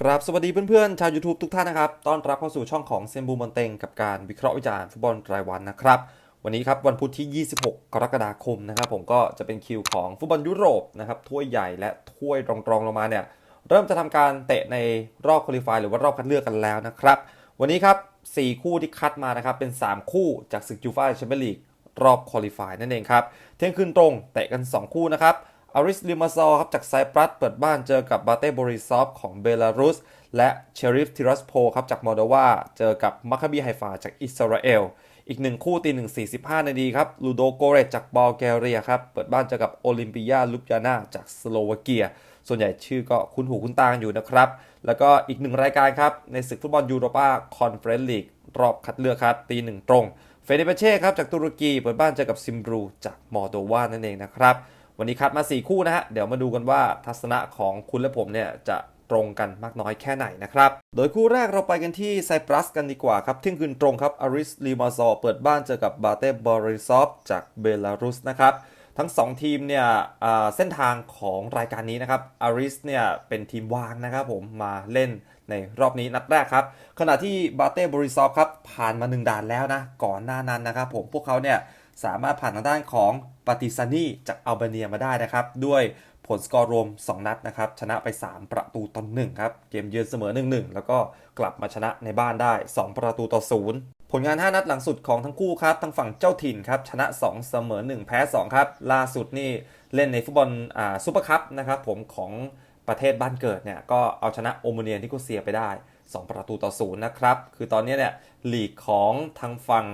ครับสวัสดีเพื่อนๆ ชาว YouTube ทุกท่านนะครับ ต้อนรับเข้าสู่ช่องของเซนบูมอนเตงกับการวิเคราะห์วิจารณ์ฟุตบอลรายวันนะครับ วันนี้ครับวันพุธที่ 26 กรกฎาคมนะครับผมก็จะเป็นคิวของฟุตบอลยุโรปนะครับถ้วยใหญ่และถ้วยรองๆลงมาเนี่ยเริ่มจะทำการเตะในรอบคุริฟายหรือว่ารอบคัดเลือกกันแล้วนะครับ วันนี้ครับ 4 คู่ที่คัดมานะครับเป็น 3 คู่จากศึกยูฟ่าแชมเปี้ยนลีกรอบคุริฟายนั่นเองครับเที่ยงคืนตรงเตะกัน 2 คู่นะครับ อาริสลิมาซอครับจากไซปรัสเปิดบ้านเจอกับบาเต้บริซอฟของเบลารุส และเชริฟทิรัสโพครับจากมอลโดวาเจอกับมัคคาบีไฮฟาจากอิสราเอล อีกหนึ่งคู่ตีหนึ่งสี่สิบห้านาทีครับลูโดโกเรตจากบอลแกเรียครับเปิดบ้านเจอกับโอลิมปิยาลุบยานาจากสโลวาเกีย ส่วนใหญ่ชื่อก็คุ้นหูคุ้นตาอยู่นะครับ แล้วก็อีกหนึ่งรายการครับในศึกฟุตบอลยูโรปาคอนเฟอเรนซ์ลีกรอบคัดเลือกครับตีหนึ่งตรงเฟเดเปเช่ครับจากตุรกีเปิดบ้านเจอกับซิมบรูจากมอลโดวานั่นเองนะครับ วันนี้คัดมา 4 คู่นะฮะ เดี๋ยวมาดูกันว่าทัศนะของคุณและผมเนี่ยจะตรงกันมากน้อยแค่ไหนนะครับ โดยคู่แรกเราไปกันที่ไซปรัสกันดีกว่าครับเที่ยงคืนตรงครับอาริสลีมาซอร์เปิดบ้านเจอกับบาเต้บอริซอฟจากเบลารุสนะครับ ทั้ง 2 ทีมเนี่ยเส้นทางของรายการนี้นะครับอาริสเนี่ยเป็นทีมวางนะครับผมมาเล่นในรอบนี้นัดแรกครับ ขณะที่บาเต้บริซอฟครับผ่านมา 1ด่านแล้วนะ ก่อนหน้านั้นนะครับผมพวกเขาเนี่ย สามารถผ่านทางด้านของปาติซานีจากอัลเบเนียมาได้นะครับ ด้วยผลสกอร์รวม 2 นัดนะครับ ชนะไป 3 ประตูต่อ1ครับ เกมเยือนเสมอ 1-1 แล้วก็กลับมาชนะในบ้านได้ 2 ประตูต่อ 0 ผลงาน 5 นัดหลังสุดของทั้งคู่ครับ ทางฝั่งเจ้าถิ่นครับ ชนะ 2 เสมอ 1 แพ้ 2 ครับ ล่าสุดนี่เล่นในฟุตบอลอ่าซูเปอร์คัพนะครับผมของประเทศบ้านเกิดเนี่ยก็เอาชนะโอโมเนียที่กุเซียไปได้ 2 ประตูต่อศูนย์นะครับ คือตอนนี้เนี่ยลีกของทางฝั่ง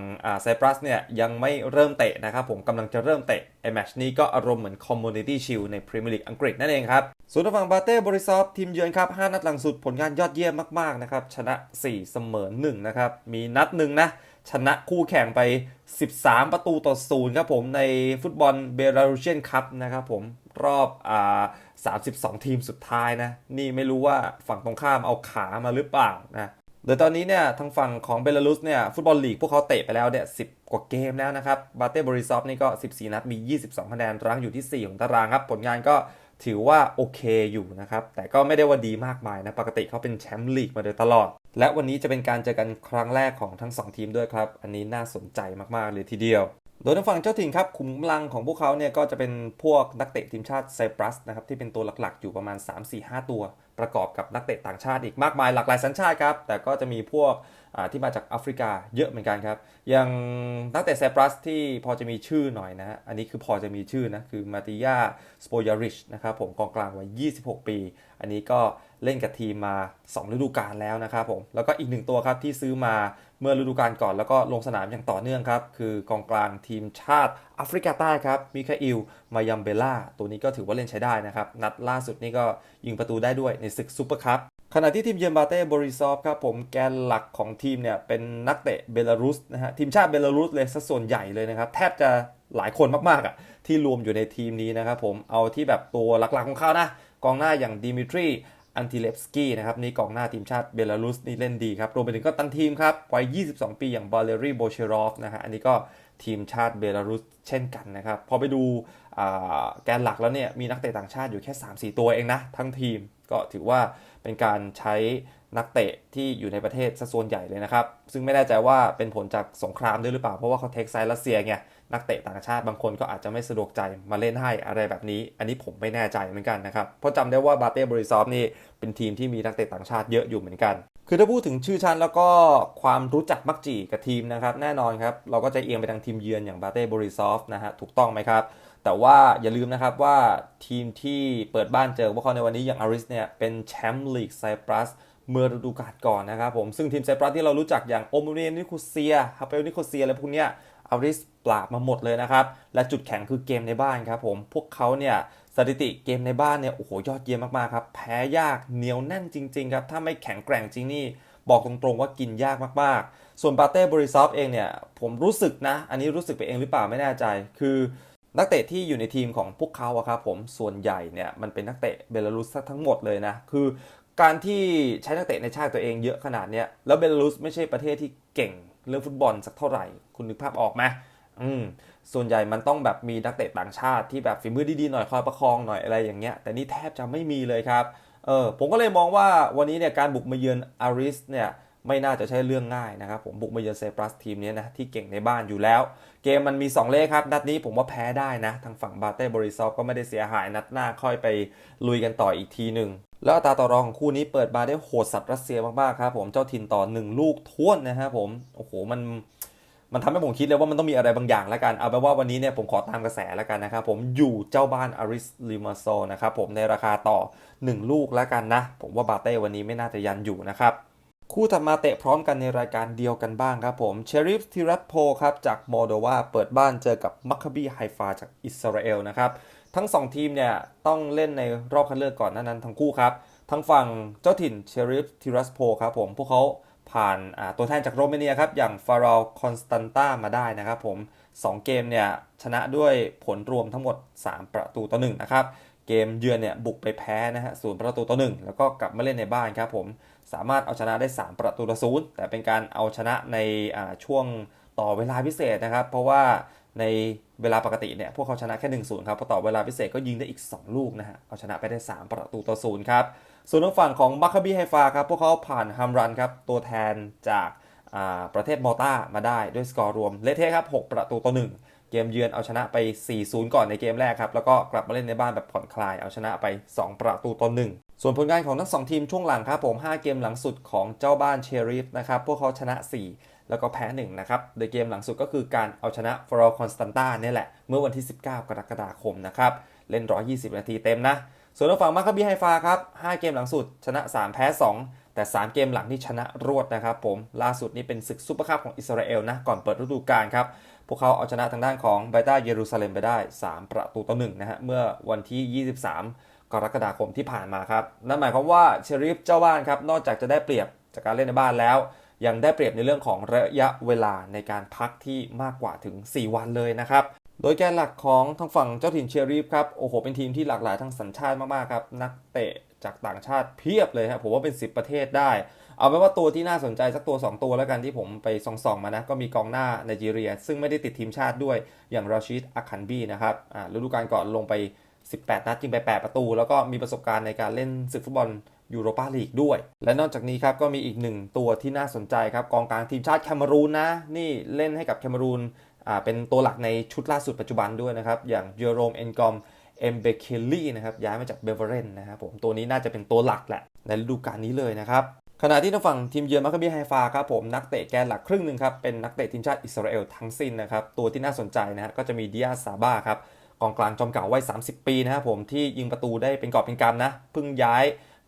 ไซปรัสเนี่ยยังไม่เริ่มเตะนะครับผมกำลังจะเริ่มเตะไอแมชนี้ก็อารมณ์เหมือนคอมมูนิตี้ชิลในพรีเมียร์ลีกอังกฤษนั่นเองครับส่วนทางฝั่งบาเต้บริซอฟทีมเยือนครับ 5 นัดหลังสุดผลงานยอดเยี่ยมมาก ๆ นะครับ ชนะ 4 เสมอ1นะครับ มีนัดหนึ่งนะ ชนะคู่แข่งไป 13 ประตูต่อศูนย์ครับผมในฟุตบอลเบลารุเชียนคัพนะครับผมรอบอ่า32 ทีมสุดท้ายนะ นี่ไม่รู้ว่าฝั่งตรงข้ามเอาขามาหรือเปล่านะโดยตอนนี้เนี่ยทางฝั่งของเบลารุสเนี่ยฟุตบอลลีกพวกเขาเตะไปแล้วเนี่ย10กว่าเกมแล้วนะครับบาเต้บริซอฟนี่ก็ 14 นัดมี 22คะแนนรั้งอยู่ที่ 4 ของตารางครับ ผลงานก็ถือว่าโอเคอยู่นะครับ แต่ก็ไม่ได้ว่าดีมากมายนะ ปกติเขาเป็นแชมป์ลีกมาโดยตลอด และวันนี้จะเป็นการเจอกันครั้งแรกของทั้ง 2 ทีมด้วยครับ อันนี้น่าสนใจมาก ๆ เลยทีเดียว โดยทางฝั่งเจ้าถิ่นครับขุมกำลังของพวกเขาเนี่ยก็จะเป็นพวกนักเตะทีมชาติไซปรัสนะครับที่เป็นตัวหลักๆ อยู่ประมาณ 3-4-5 ตัว ประกอบกับนักเตะต่างชาติอีกมากมายหลากหลายสัญชาติครับแต่ก็จะมีพวก ที่มาจากแอฟริกาเยอะเหมือนกันครับ อย่างนักเตะไซปรัสที่พอจะมีชื่อหน่อยนะฮะ อันนี้คือพอจะมีชื่อนะ คือมาติยาสโปยาริชนะครับผมกองกลางวัย 26 ปี อันนี้ก็เล่นกับทีมมา 2 ฤดูกาลแล้วนะครับผม แล้วก็อีกหนึ่งตัวครับที่ซื้อมาเมื่อฤดูกาลก่อนแล้วก็ลงสนามอย่างต่อเนื่องครับ คือกองกลางทีมชาติแอฟริกาใต้ครับมิคาอิลมายัมเบล่าตัวนี้ก็ถือว่าเล่นใช้ได้นะครับ นัดล่าสุดนี่ก็ยิงประตูได้ด้วยในศึกซูเปอร์คัพ ขณะที่ทีมเยือนบาเต้บริซอฟครับผมแกนหลักของทีมเนี่ยเป็นนักเตะเบลารุสนะฮะทีมชาติเบลารุสเลยซะส่วนใหญ่เลยนะครับ แทบจะหลายคนมากๆอะที่รวมอยู่ในทีมนี้นะครับผมเอาที่แบบตัวหลักๆของเขานะ กองหน้าอย่างดิมิทรีอันติเลฟสกี้นะครับนี่กองหน้าทีมชาติเบลารุสนี่เล่นดีครับ รวมไปถึงก็ตันทีมครับวัย 22 ปีอย่างบาเลรีโบเชรอฟนะฮะอันนี้ก็ทีมชาติเบลารุสเช่นกันนะครับ พอไปดูแกนหลักแล้วเนี่ยมีนักเตะต่างชาติอยู่แค่ 3-4 ตัวเองนะ ทั้งทีมก็ถือว่า เป็นการใช้นักเตะที่อยู่ในประเทศซะส่วนใหญ่เลยนะครับ ซึ่งไม่แน่ใจว่าเป็นผลจากสงครามด้วยหรือเปล่า เพราะว่าเขาเทคไซรัสเซียไง นักเตะต่างชาติบางคนก็อาจจะไม่สะดวกใจมาเล่นให้อะไรแบบนี้ อันนี้ผมไม่แน่ใจเหมือนกันนะครับ เพราะจำได้ว่าบาเต้บริซอฟนี่เป็นทีมที่มีนักเตะต่างชาติเยอะอยู่เหมือนกัน คือถ้าพูดถึงชื่อชั้นแล้วก็ความรู้จักมักจีกับทีมนะครับ แน่นอนครับ เราก็จะเอียงไปทางทีมเยือนอย่างบาเต้บริซอฟนะฮะ ถูกต้องไหมครับ แต่ว่าอย่าลืมนะครับว่าทีมที่เปิดบ้านเจอพวกเขาในวันนี้อย่างอาริสเนี่ยเป็นแชมป์ลีกไซปรัสเมื่อฤดูกาลก่อนนะครับผมซึ่งทีมไซปรัสที่เรารู้จักอย่างโอมูเนียนิโคเซียฮาเปลนิโคเซียอะไรพวกเนี้ยอาริสปราบมาหมดเลยนะครับ และจุดแข็งคือเกมในบ้านครับผมพวกเขาเนี่ยสถิติเกมในบ้านเนี่ยโอ้โหยอดเยี่ยมมากๆครับ แพ้ยากเหนียวแน่นจริงๆครับ ถ้าไม่แข็งแกร่งจริงนี่ บอกตรงๆว่ากินยากมากๆ ส่วนบาเต้บริซอฟเองเนี่ย ผมรู้สึกนะ อันนี้รู้สึกไปเองหรือเปล่าไม่แน่ใจ คือ นักเตะที่อยู่ในทีมของพวกเขาอะครับผมส่วนใหญ่เนี่ยมันเป็นนักเตะเบลารุสทั้งหมดเลยนะคือการที่ใช้นักเตะในชาติตัวเองเยอะขนาดเนี้ยแล้วเบลารุสไม่ใช่ประเทศที่เก่งเรื่องฟุตบอลสักเท่าไหร่ คุณนึกภาพออกไหมอืมส่วนใหญ่มันต้องแบบมีนักเตะต่างชาติที่แบบฝีมือดีๆหน่อยคอยประคองหน่อยอะไรอย่างเงี้ยแต่นี่แทบจะไม่มีเลยครับเออผมก็เลยมองว่าวันนี้เนี่ยการบุกมาเยือนอาริสเนี่ย ไม่น่าจะใช่เรื่องง่ายนะครับผมบุกมาเยือนเซปรัสทีมนี้นะที่เก่งในบ้านอยู่แล้ว เกมมันมี 2 เลขครับ นัดนี้ผมว่าแพ้ได้นะ ทางฝั่งบาเต้บริซอฟก็ไม่ได้เสียหายนัดหน้าค่อยไปลุยกันต่ออีกทีหนึ่งแล้วอัตราต่อรองของคู่นี้เปิดมาได้โหดสัตว์รัสเซียมากๆครับผมเจ้าถิ่นต่อ 1 ลูกท้วนนะครับผมโอ้โหมันมันทำให้ผมคิดเลยว่ามันต้องมีอะไรบางอย่างแล้วกัน เอาเป็นว่าวันนี้เนี่ยผมขอตามกระแสแล้วกันนะครับ ผมอยู่เจ้าบ้านอาริสลิมาโซนะครับผมในราคาต่อ 1 ลูกแล้วกันนะ ผมว่าบาเต้วันนี้ไม่น่าจะยันอยู่นะครับ คู่ถัดมาเตะพร้อมกันในรายการเดียวกันบ้างครับผมเชริฟทิรัตโพครับจากโมโดวาเปิดบ้านเจอกับมัคคาบีไฮฟาจากอิสราเอลนะครับทั้ง 2 ทีมเนี่ยต้องเล่นในรอบคัดเลือกก่อนนั้นนั้นทั้งคู่ครับทั้งฝั่งเจ้าถิ่นเชริฟทิรัสโพครับผมพวกเขาผ่านตัวแทนจากโรมาเนียครับอย่างฟารอลคอนสแตนตามาได้นะครับผม 2 เกมเนี่ยชนะด้วยผลรวมทั้งหมด 3 ประตูต่อ1นะครับเกมเยือนเนี่ยบุกไปแพ้นะฮะศูนย์ประตูต่อ1แล้วก็กลับมาเล่นในบ้านครับผม สามารถเอาชนะได้ 3 ประตูต่อศูนย์แต่เป็นการเอาชนะในช่วงต่อเวลาพิเศษนะครับ เพราะว่าในเวลาปกติเนี่ยพวกเขาชนะแค่1-0ครับพอต่อเวลาพิเศษก็ยิงได้อีก 2 ลูกนะฮะเอาชนะไปได้ 3 ประตูต่อศูนย์ครับส่วนทางฝั่งของมัคคาบีไฮฟาครับพวกเขาผ่านฮัมรันครับตัวแทนจากประเทศมอลตามาได้ด้วยสกอร์รวมเละเทะครับ 6 ประตูต่อ1เกมเยือนเอาชนะไป 4-0 ก่อนในเกมแรกครับ แล้วก็กลับมาเล่นในบ้านแบบผ่อนคลายเอาชนะไป 2 ประตูต่อ1 ส่วนผลงานของทั้งสองทีมช่วงหลังครับผม 5 เกมหลังสุดของเจ้าบ้านเชอริฟนะครับ พวกเขาชนะ 4 แล้วก็แพ้ 1 นะครับ โดยเกมหลังสุดก็คือการเอาชนะฟรอลคอนสแตนตาเนี่ยแหละ เมื่อวันที่ 19 กรกฎาคมนะครับ เล่น 120 นาทีเต็มนะ ส่วนทางฝั่งมาคาบีไฮฟาครับ 5 เกมหลังสุด ชนะ 3 แพ้ 2 แต่ 3 เกมหลังนี่ชนะรวดนะครับผม ล่าสุดนี่เป็นศึกซุปเปอร์คัพของอิสราเอลนะ ก่อนเปิดฤดูกาลครับ พวกเขาเอาชนะทางด้านของไบต้าเยรูซาเล็มไปได้ 3 ประตูต่อ1นะฮะ เมื่อวันที่ 23 กรกฎาคมที่ผ่านมาครับ นั่นหมายความว่าเชริฟเจ้าบ้านครับ นอกจากจะได้เปรียบจากการเล่นในบ้านแล้ว ยังได้เปรียบในเรื่องของระยะเวลาในการพักที่มากกว่าถึง 4 วันเลยนะครับ โดยแกนหลักของทางฝั่งเจ้าถิ่นเชรีฟครับ โอ้โห เป็นทีมที่หลากหลายทั้งสัญชาติมากๆครับ นักเตะจากต่างชาติเพียบเลยครับ ผมว่าเป็น 10 ประเทศได้ เอาเป็นว่าตัวที่น่าสนใจสักตัว 2 ตัวแล้วกันที่ผมไปส่องๆมานะ ก็มีกองหน้าไนจีเรีย ซึ่งไม่ได้ติดทีมชาติด้วย อย่างราชิดอาคันบีนะครับ อ่าฤดูกาลก่อนลงไป 18 นัดยิงไป 8 ประตู แล้วก็มีประสบการณ์ในการเล่นศึกฟุตบอลยูโรปาลีกด้วย และนอกจากนี้ครับก็มีอีกหนึ่งตัวที่น่าสนใจครับ กองกลางทีมชาติแคนารูนนะ นี่เล่นให้กับแคนารูนอ่าเป็นตัวหลักในชุดล่าสุดปัจจุบันด้วยนะครับ อย่างเยโรมเอนกอมเอมเบเคลลี่นะครับย้ายมาจากเบเวอร์เรนนะครับผมตัวนี้น่าจะเป็นตัวหลักแหละในฤดูกาลนี้เลยนะครับขณะที่ทางฝั่งทีมเยือนมาคาบีไฮฟาครับผมนักเตะแกนหลักครึ่งหนึ่งครับเป็นนักเตะทีมชาติอิสราเอลทั้งสิ้นนะครับตัวที่น่าสนใจนะฮะก็จะมีดิอาซาบาครับ องกลางจอมเก่าวัย 30 ปีนะครับผมที่ยิงประตูได้เป็นกอบเป็นกำนะเพิ่งย้าย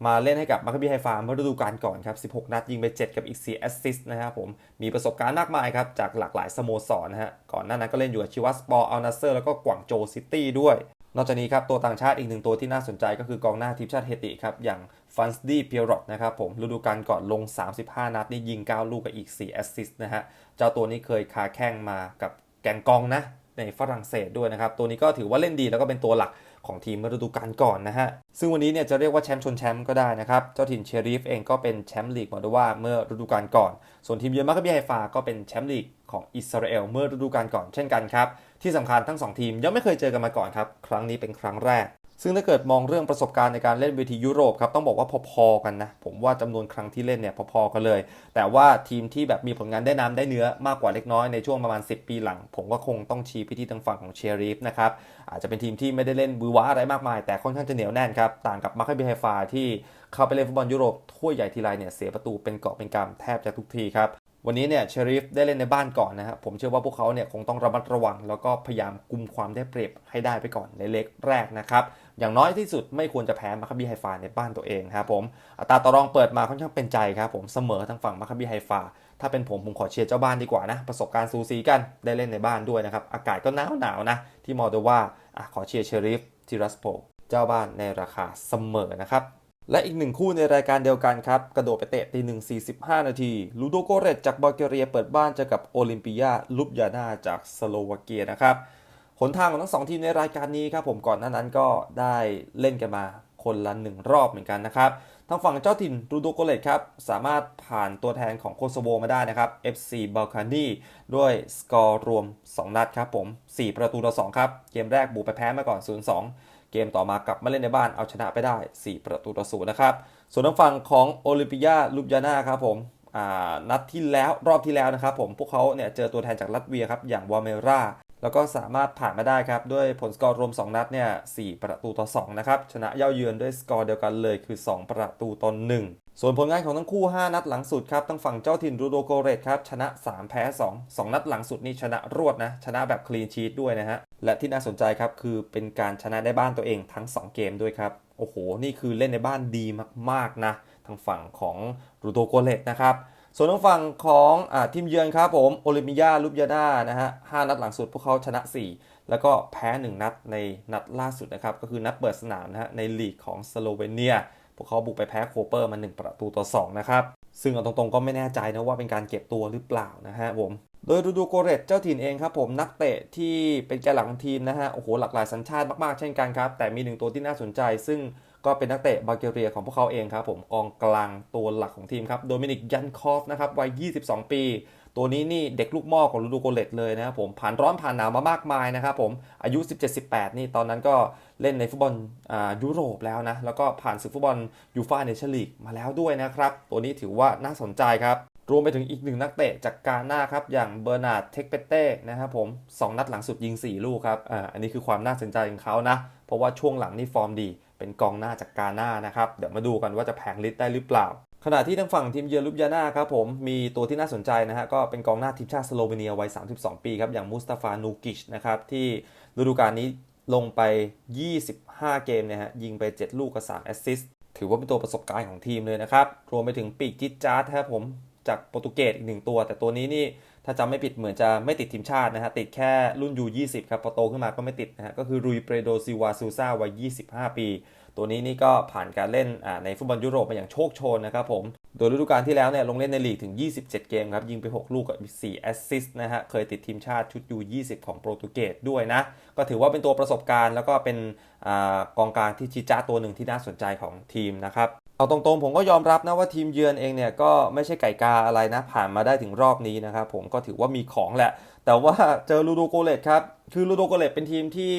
มาเล่นให้กับมาคาบีไฮฟาเมื่อฤดูกาลก่อนครับ 16 นัดยิงไป 7 กับอีก 4 แอสซิสต์นะครับผม มีประสบการณ์มากมายครับ จากหลากหลายสโมสรนะฮะ ก่อนหน้านั้นก็เล่นอยู่กับชิวัสปอร์อัลนาเซอร์ แล้วก็กวางโจซิตี้ด้วย นอกจากนี้ครับ ตัวต่างชาติอีกหนึ่งตัวที่น่าสนใจก็คือกองหน้าทีมชาติเฮติครับ อย่างฟันสดีเพียรอตนะครับผม ฤดูกาลก่อนลง 35 นัดนี่ยิง 9 ลูกกับอีก 4 แอสซิสต์นะฮะ เจ้าตัวนี้เคยคาแข้งมากับแกงกองนะ ในฝรั่งเศสด้วยนะครับ ตัวนี้ก็ถือว่าเล่นดีแล้วก็เป็นตัวหลักของทีมเมื่อฤดูกาลก่อนนะฮะ ซึ่งวันนี้เนี่ยจะเรียกว่าแชมป์ชนแชมป์ก็ได้นะครับ เจ้าถิ่นเชอริฟเองก็เป็นแชมป์ลีกมอดว่าเมื่อฤดูกาลก่อน ส่วนทีมเยือนมาคาบีไฮฟาก็เป็นแชมป์ลีกของอิสราเอลเมื่อฤดูกาลก่อนเช่นกันครับ ที่สำคัญทั้ง 2 ทีมยังไม่เคยเจอกันมาก่อนครับ ครั้งนี้เป็นครั้งแรก ซึ่งถ้าเกิดมองเรื่องประสบการณ์ในการเล่นเวทียุโรปครับต้องบอกว่าพอๆกันนะ ผมว่าจำนวนครั้งที่เล่นเนี่ยพอๆกันเลย แต่ว่าทีมที่แบบมีผลงานได้น้ำได้เนื้อมากกว่าเล็กน้อยในช่วงประมาณ 10 ปีหลัง ผมก็คงต้องชี้ไปที่ทางฝั่งของเชรีฟนะครับอาจจะเป็นทีมที่ไม่ได้เล่นบือหวาอะไรมากมาย แต่ค่อนข้างจะเหนียวแน่นครับต่างกับมาร์คเบไฮฟาที่เข้าไปเล่นฟุตบอลยุโรปถ้วยใหญ่ทีไรเนี่ยเสียประตูเป็นเกาะเป็นกำแทบจะทุกทีครับวันนี้เนี่ยเชริฟได้เล่นในบ้านก่อนนะครับผมเชื่อว่าพวกเขาเนี่ยคงต้องระมัดระวัง แล้วก็พยายามกุมความได้เปรียบให้ได้ไปก่อนในเล็กแรกนะครับ อย่างน้อยที่สุดไม่ควรจะแพ้มาคาบีไฮฟาในบ้านตัวเองครับผมอัตราต่อรองเปิดมาค่อนข้างเป็นใจครับผมเสมอทางฝั่งมาคาบีไฮฟาถ้าเป็นผมผมขอเชียร์เจ้าบ้านดีกว่านะ ประสบการณ์ซูซีกันได้เล่นในบ้านด้วยนะครับ อากาศก็หนาวหนาวๆนะ ที่มอลโดวาอะขอเชียร์เชอริฟทิรัสโปเจ้าบ้านในราคาเสมอนะครับและอีกหนึ่งคู่ในรายการเดียวกันครับ กระโดดไปเตะตีหนึ่งสี่สิบห้านาทีลูโดโกเรตจากบัลแกเรียเปิดบ้านเจอกับโอลิมปิยาลุบยานาจากสโลวาเกียนะครับ หนทางของทั้งสองทีมในรายการนี้ครับผมก่อนหน้านั้นก็ได้เล่นกันมาคนละหนึ่งรอบเหมือนกันนะครับทางฝั่งเจ้าถิ่นลูโดโกเรตครับ สามารถผ่านตัวแทนของโคโซโวมาได้นะครับ FC บัลคานีด้วยสกอร์รวม 2 นัดครับผม 4 ประตูต่อ2ครับ เกมแรกบุกไปแพ้มาก่อน 0-2 เกมต่อมากลับมาเล่นในบ้านเอาชนะไปได้ 4 ประตูต่อศูนย์นะครับ ส่วนทางฝั่งของโอลิมปิยาลูบยาน่าครับผมนัดที่แล้วรอบที่แล้วนะครับผมพวกเขาเนี่ยเจอตัวแทนจากลัตเวียครับอย่างวาเมรา แล้วก็สามารถผ่านมาได้ครับ ด้วยผลสกอร์รวม 2 นัดเนี่ย4ประตูต่อ 2 นะครับ ชนะเย่าเยือนด้วยสกอร์เดียวกันเลยคือ 2 ประตูต่อ 1 ส่วนผลงานของทั้งคู่ 5 นัดหลังสุดครับทั้งฝั่งเจ้าถิ่นรูโดโกเรตครับ ชนะ 3 แพ้ 2 2 นัดหลังสุดนี่ชนะรวดนะ ชนะแบบคลีนชีตด้วยนะฮะ และที่น่าสนใจครับคือเป็นการชนะได้บ้านตัวเองทั้ง 2 เกมด้วยครับโอ้โหนี่คือเล่นในบ้านดีมากๆนะทางฝั่งของรูโดโกเรตนะครับ ส่วนทางฝั่งของอทีมเยือนครับผมโอลิมปิยาลูบยานานะฮะห้านัดหลังสุดพวกเขาชนะ 4 แล้วก็แพ้ 1 นัดในนัดล่าสุดนะครับ ก็คือนัดเปิดสนามนะฮะในลีกของสโลเวเนีย พวกเขาบุกไปแพ้โคเปอร์มา 1 ประตูต่อ 2 นะครับ ซึ่งเอาตรงๆก็ไม่แน่ใจนะว่าเป็นการเก็บตัวหรือเปล่านะฮะผมโดยรูดูโกเรตเจ้าถิ่นเองครับผมนักเตะที่เป็นแกนหลักของทีมนะฮะโอ้โหหลากหลายสัญชาติมากๆเช่นกันครับแต่มีหนึ่งตัวที่น่าสนใจซึ่ง ก็เป็นนักเตะบาลแกเรียของพวกเขาเองครับผมกองกลางตัวหลักของทีมครับโดมินิกยันคอฟนะครับวัย 22 ปี ตัวนี้นี่เด็กลูกหม่อของลูดูโกเลตเลยนะครับผมผ่านร้อนผ่านหนาวมามากมายนะครับผมอายุ 17-18 นี่ตอนนั้นก็เล่นในฟุตบอลอ่ายุโรปแล้วนะแล้วก็ผ่านศึกฟุตบอลยูฟ่าเนชั่นลีกมาแล้วด้วยนะครับ ตัวนี้ถือว่าน่าสนใจครับรวมไปถึงอีกหนึ่งนักเตะจากกาหน้าครับ อย่างเบอร์นาร์ดเทคเปเต้นะครับผม 2 นัดหลังสุดยิง 4 ลูกครับอ่าอันนี้คือความน่าสนใจของเขานะ เพราะว่าช่วงหลังนี่ฟอร์มดี เป็นกองหน้าจากกาหน้านะครับ เดี๋ยวมาดูกันว่าจะแผงลิตได้หรือเปล่า ขณะที่ทางฝั่งทีมเยือนลุบยาน่าครับผม มีตัวที่น่าสนใจนะฮะ ก็เป็นกองหน้าทีมชาติสโลเวเนียวัย 32 ปีครับ อย่างมุสตาฟานูกิชนะครับ ที่ฤดูกาลนี้ลงไป 25 เกมเนี่ยฮะ ยิงไป 7 ลูกกับ3แอสซิสต์ ถือว่าเป็นตัวประสบการณ์ของทีมเลยนะครับ รวมไปถึงปีกจิตจาร์ดครับผม จากโปรตุเกสอีกหนึ่งตัว แต่ตัวนี้นี่ ถ้าจำไม่ผิดเหมือนจะไม่ติดทีมชาตินะฮะติดแค่รุ่นยู20ครับพอโตขึ้นมาก็ไม่ติดนะฮะก็คือรุยเปโดซิวาซูซาวัย 25 ปี ตัวนี้นี่ก็ผ่านการเล่นในฟุตบอลยุโรปมาอย่างโชคโชนนะครับผม โดยฤดูกาลที่แล้วเนี่ยลงเล่นในลีกถึง 27 เกมครับ ยิงไป 6 ลูกกับ 4 แอสซิสต์นะฮะเคยติดทีมชาติชุดยู20ของโปรตุเกสด้วยนะ ก็ถือว่าเป็นตัวประสบการณ์แล้วก็เป็นอกองกลางที่ชิจ้าตัวหนึ่งที่น่าสนใจของทีมนะครับ เอาตรงๆผมก็ยอมรับนะว่าทีมเยือนเองเนี่ยก็ไม่ใช่ไก่กาอะไรนะ ผ่านมาได้ถึงรอบนี้นะครับผมก็ถือว่ามีของแหละ แต่ว่าเจอลูโดโกเลตครับ คือลูโดโกเลตเป็นทีมที่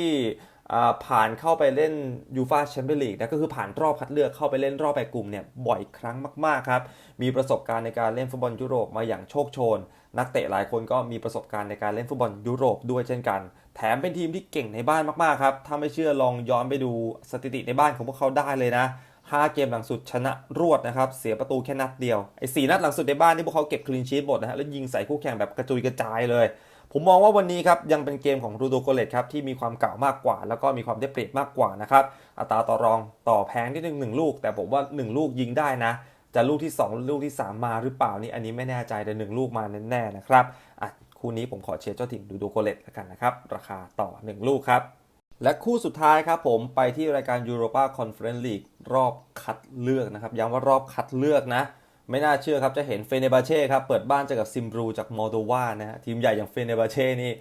ผ่านเข้าไปเล่นยูฟาแชมเปี้ยนลีกนะก็คือผ่านรอบคัดเลือกเข้าไปเล่นรอบแบ่งกลุ่มเนี่ยบ่อยครั้งมากๆครับ มีประสบการณ์ในการเล่นฟุตบอลยุโรปมาอย่างโชคโชน นักเตะหลายคนก็มีประสบการณ์ในการเล่นฟุตบอลยุโรปด้วยเช่นกัน แถมเป็นทีมที่เก่งในบ้านมากๆครับถ้าไม่เชื่อลองย้อนไปดูสถิติในบ้านของพวกเขาได้เลยนะ 5 เกมหลังสุดชนะรวดนะครับ เสียประตูแค่นัดเดียว ไอ้สนัดหลังสุดในบ้านที่พวกเขาเก็บคลีนชีตหมดนะฮะ แล้วยิงใส่คู่แข่งแบบกระจุยกระจายเลย ผมมองว่าวันนี้ครับยังเป็นเกมของรูโดโกเลตครับที่มีความเก่ามากกว่า แล้วก็มีความได้เปรียบมากกว่านะครับ อัตราต่อรองต่อแพงที่หนึ่งหนึ่งลูก แต่ผมว่า 1 ลูกยิงได้นะ จะลูกที่ 2 ลูกที่ 3 มาหรือเปล่านี่อันนี้ไม่แน่ใจแต่หนึ่งลูกมาแน่ๆนะครับอะคู่นี้ผมขอเชียร์เจ้าถิ่นรูโดโกเลตแล้วกันนะครับราคาต่อ 1 ลูกครับ และคู่สุดท้ายครับผมไปที่รายการ Europa Conference League รอบคัดเลือกนะครับ ย้ำว่ารอบคัดเลือกนะ ไม่น่าเชื่อครับ จะเห็นเฟเนบาเช่ครับ เปิดบ้านเจอกับซิมบรูจากมอลโดวานะฮะทีมใหญ่อย่างเฟเนบาเช่นี่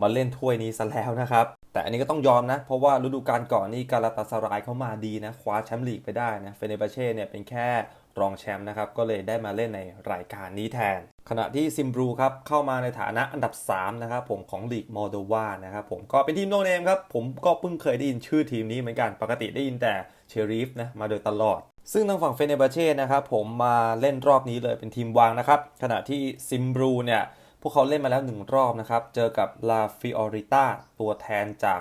มาเล่นถ้วยนี้ซะแล้วนะครับ แต่อันนี้ก็ต้องยอมนะ เพราะว่าฤดูกาลก่อนนี่กาลาตาสรายเขามาดีนะ คว้าแชมป์ลีกไปได้นะ เฟเนบาเช่เนี่ยเป็นแค่รองแชมป์นะครับ ก็เลยได้มาเล่นในรายการนี้แทน ขณะที่ซิมบรูครับ เข้ามาในฐานะอันดับ 3 นะครับผมของลีกมอลโดวานะครับผมก็เป็นทีมโนเนมครับ ผมก็เพิ่งเคยได้ยินชื่อทีมนี้เหมือนกัน ปกติได้ยินแต่เชอรีฟนะมาโดยตลอดซึ่งทางฝั่งเฟเนบาเช่นะครับผมมาเล่นรอบนี้เลยเป็นทีมวางนะครับ ขณะที่ซิมบรูเนี่ย พวกเขาเล่นมาแล้ว 1 รอบนะครับ เจอกับลาฟิออริต้าตัวแทนจาก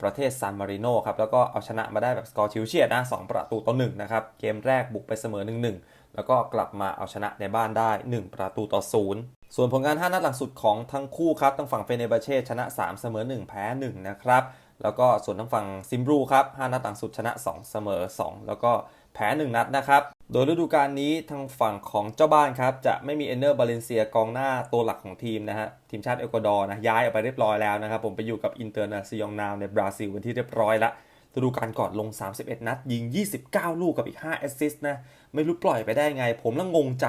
ประเทศซานมาริโนครับ แล้วก็เอาชนะมาได้แบบสกอร์ชิวเชียดนะ2ประตูต่อ1นะครับ เกมแรกบุกไปเสมอ 1-1 แล้วก็กลับมาเอาชนะในบ้านได้ 1 ประตูต่อ 0 ส่วนผลงาน 5 นัดหลังสุดของทั้งคู่ครับทางฝั่งเฟเนบาเช่ชนะ 3 เสมอ 1 แพ้ 1 นะครับ แล้วก็ส่วนทางฝั่งซิมบรูครับ 5 นัดหลังสุดชนะ 2 เสมอ 2 แล้วก็แพ้ 1 นัดนะครับ โดยฤดูกาลนี้ทางฝั่งของเจ้าบ้านครับ จะไม่มีเอนเนอร์บาเลนเซียกองหน้าตัวหลักของทีมนะฮะ ทีมชาติเอกวาดอร์นะ ย้ายออกไปเรียบร้อยแล้วนะครับ ผมไปอยู่กับอินเตอร์นาซิองนาวในบราซิลเป็นที่เรียบร้อยละฤดูกาลก่อนลง 31 นัด ยิง 29 ลูกกับอีก 5 แอสซิสต์นะ ไม่รู้ปล่อยไปได้ไง ผมละงงใจ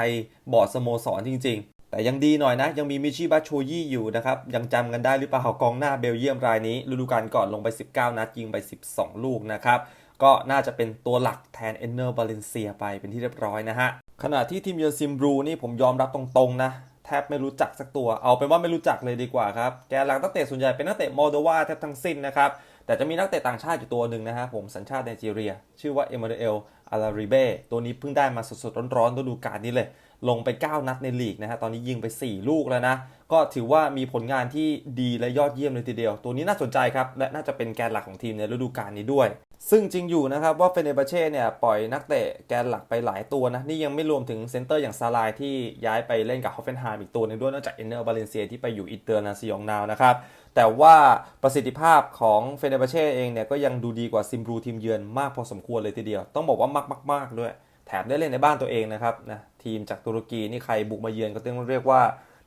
บอร์ดสโมสรจริง ๆ แต่ยังดีหน่อยนะ ยังมีมิชิบาโชยี่อยู่นะครับ ยังจำกันได้หรือเปล่ากองหน้าเบลเยียมรายนี้ฤดูกาลก่อนลงไป 19 นัดยิงไป 12 ลูกนะครับ ก็น่าจะเป็นตัวหลักแทนเอนเนอร์บาเลนเซียไปเป็นที่เรียบร้อยนะฮะ ขณะที่ทีมเยือนซิมบรูนี่ผมยอมรับตรงๆนะ แทบไม่รู้จักสักตัว เอาเป็นว่าไม่รู้จักเลยดีกว่าครับ แกหลังตั้งเตะส่วนใหญ่เป็นนักเตะมอลโดวาแทบทั้งสิ้นนะครับ แต่จะมีนักเตะต่างชาติอยู่ตัวหนึ่งนะฮะผมสัญชาติไนจีเรีย ชื่อว่าเอมานูเอลอาราริเบตัวนี้เพิ่งได้มาสดๆร้อนๆฤดูกาลนี้เลยลงไป 9 นัดในลีกนะฮะ ตอนนี้ยิงไป 4 ลูกแล้วนะ ก็ถือว่ามีผลงานที่ดีและยอดเยี่ยมเลยทีเดียว ตัวนี้น่าสนใจครับ และน่าจะเป็นแกนหลักของทีมในฤดูกาลนี้ด้วย ซึ่งจริงอยู่นะครับว่าเฟเนบาเช่เนี่ยปล่อยนักเตะแกนหลักไปหลายตัวนะ นี่ยังไม่รวมถึงเซนเตอร์อย่างซาลายที่ย้ายไปเล่นกับฮอฟเฟนไฮม์อีกตัวหนึงด้วยนอกจากเอนเนอร์บาเลนเซียที่ไปอยู่อินเตอร์นาซิองนาวนะครับ แต่ว่าประสิทธิภาพของเฟเนบาเช่เองเนี่ยก็ยังดูดีกว่าซิมบรูทีมเยือนมากพอสมควรเลยทีเดียว ต้องบอกว่ามากมากๆด้วย แถมได้เล่นในบ้านตัวเองนะครับนะทีมจากตุรกีนี่ใครบุกมาเยือนก็ต้องเรียกว่า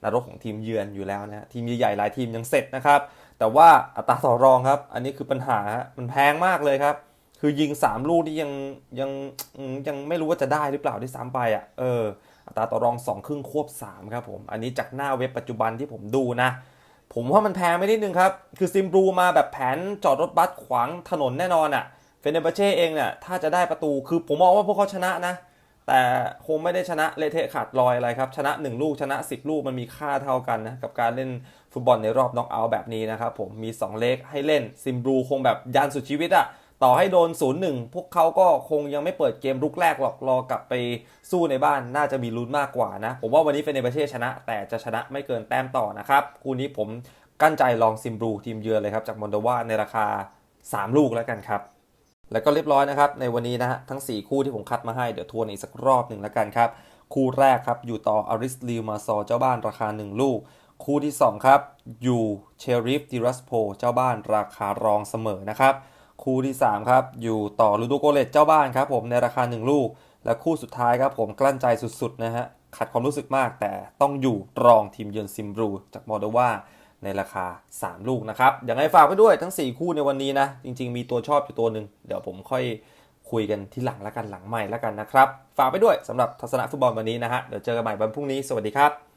นรกของทีมเยือนอยู่แล้วนะทีมใหญ่ๆหลายทีมยังเสร็จนะครับ แต่ว่าอัตราต่อรองครับ อันนี้คือปัญหามันแพงมากเลยครับ คือยิง 3 ลูกที่ยังยังยังไม่รู้ว่าจะได้หรือเปล่าที่ซ้ำไปอะเอออัตราต่อรอง 2 ครึ่งควบ 3 ครับผม อันนี้จากหน้าเว็บปัจจุบันที่ผมดูนะ ผมว่ามันแพงไปนิดนึงครับ คือซิมบรูมาแบบแผนจอดรถบัสขวางถนนแน่นอนอะเฟเนบเช่เองเนี่ยถ้าจะได้ประตูคือผมมองว่าพวกเขาชนะนะ แต่คงไม่ได้ชนะเลเทะขาดลอยอะไรครับ ชนะ 1 ลูกชนะ 10 ลูกมันมีค่าเท่ากันนะ กับการเล่นฟุตบอลในรอบน็อกเอาท์แบบนี้นะครับผมมี 2 เลกให้เล่นซิมบรูคงแบบยันสุดชีวิตอะต่อให้โดน 0-1 พวกเขาก็คงยังไม่เปิดเกมรุกแรกหรอกรอกลับไปสู้ในบ้านน่าจะมีลุ้นมากกว่านะ ผมว่าวันนี้เฟเนบาเช่ชนะ แต่จะชนะไม่เกินแต้มต่อนะครับคู่นี้ผมกั้นใจลองซิมบรูทีมเยือนเลยครับจากมอนโดวาในราคา 3 ลูกแล้วกันครับ แล้วก็เรียบร้อยนะครับในวันนี้นะฮะทั้ง 4 คู่ที่ผมคัดมาให้เดี๋ยวทวนอีกสักรอบหนึ่งแล้วกันครับ คู่แรกครับอยู่ต่ออาริสลิวมาซอเจ้าบ้านราคา 1 ลูก คู่ที่ 2 ครับ อยู่เชอริฟดิรัสโพเจ้าบ้านราคารองเสมอนะครับคู่ที่ 3 ครับ อยู่ต่อลูโดโกเลตเจ้าบ้านครับผมในราคา 1 ลูก และคู่สุดท้ายครับผมกลั้นใจสุดๆนะฮะขัดความรู้สึกมากแต่ต้องอยู่รองทีมเยือนซิมบรูจากมอลโดวา ในราคา 3 ลูกนะครับอย่างไรฝากไปด้วยทั้ง 4 คู่ในวันนี้นะ จริง ๆ มีตัวชอบอยู่ตัวหนึ่งเดี๋ยวผมค่อยคุยกันที่หลังแล้วกันหลังใหม่แล้วกันนะครับ ฝากไปด้วยสำหรับทัศนะฟุตบอลวันนี้นะฮะเดี๋ยวเจอกันใหม่วันพรุ่งนี้สวัสดีครับ